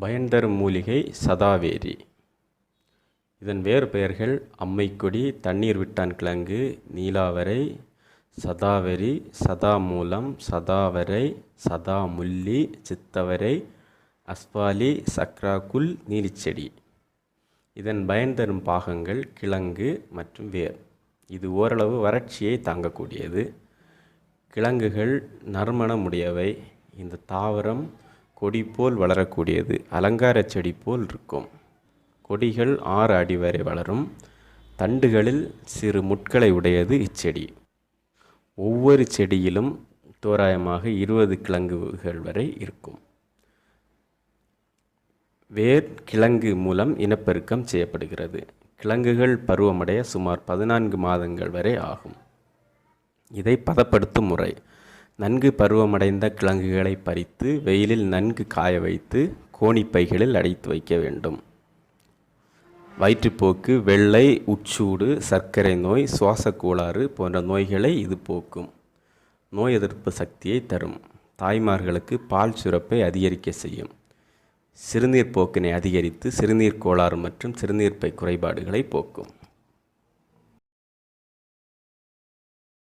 பயன்தரும் மூலிகை சதாவேரி. இதன் வேறு பெயர்கள் அம்மைக்கொடி தண்ணீர் விட்டான் கிழங்கு நீலாவரை சதாவரி சதாமூலம் சதாவரை சதாமுல்லி சித்தவரை அஸ்பாலி சக்ராகுல் நீலிச்செடி. இதன் பயன்தரும் பாகங்கள் கிழங்கு மற்றும் வேர். இது ஓரளவு வறட்சியை தாங்கக்கூடியது. கிழங்குகள் நறுமணமுடையவை. இந்த தாவரம் கொடி போல் வளரக்கூடியது. அலங்கார செடி போல் இருக்கும். கொடிகள் ஆறு அடி வரை வளரும். தண்டுகளில் சிறு முட்களை உடையது இச்செடி. ஒவ்வொரு செடியிலும் தோராயமாக இருபது கிழங்குகள் வரை இருக்கும். வேர் கிழங்கு மூலம் இனப்பெருக்கம் செய்யப்படுகிறது. கிழங்குகள் பருவமடைய சுமார் பதினான்கு மாதங்கள் வரை ஆகும். இதை பதப்படுத்தும் முறை. நன்கு பருவமடைந்த கிழங்குகளை பறித்து வெயிலில் நன்கு காய வைத்து கோணிப்பைகளில் அடைத்து வைக்க வேண்டும். வயிற்றுப்போக்கு வெள்ளை உச்சூடு சர்க்கரை நோய் சுவாசக் கோளாறு போன்ற நோய்களை இது போக்கும். நோய் எதிர்ப்பு சக்தியை தரும். தாய்மார்களுக்கு பால் சுரப்பை அதிகரிக்க செய்யும். சிறுநீர் போக்கினை அதிகரித்து சிறுநீர் கோளாறு மற்றும் சிறுநீர்ப்பை குறைபாடுகளை போக்கும்.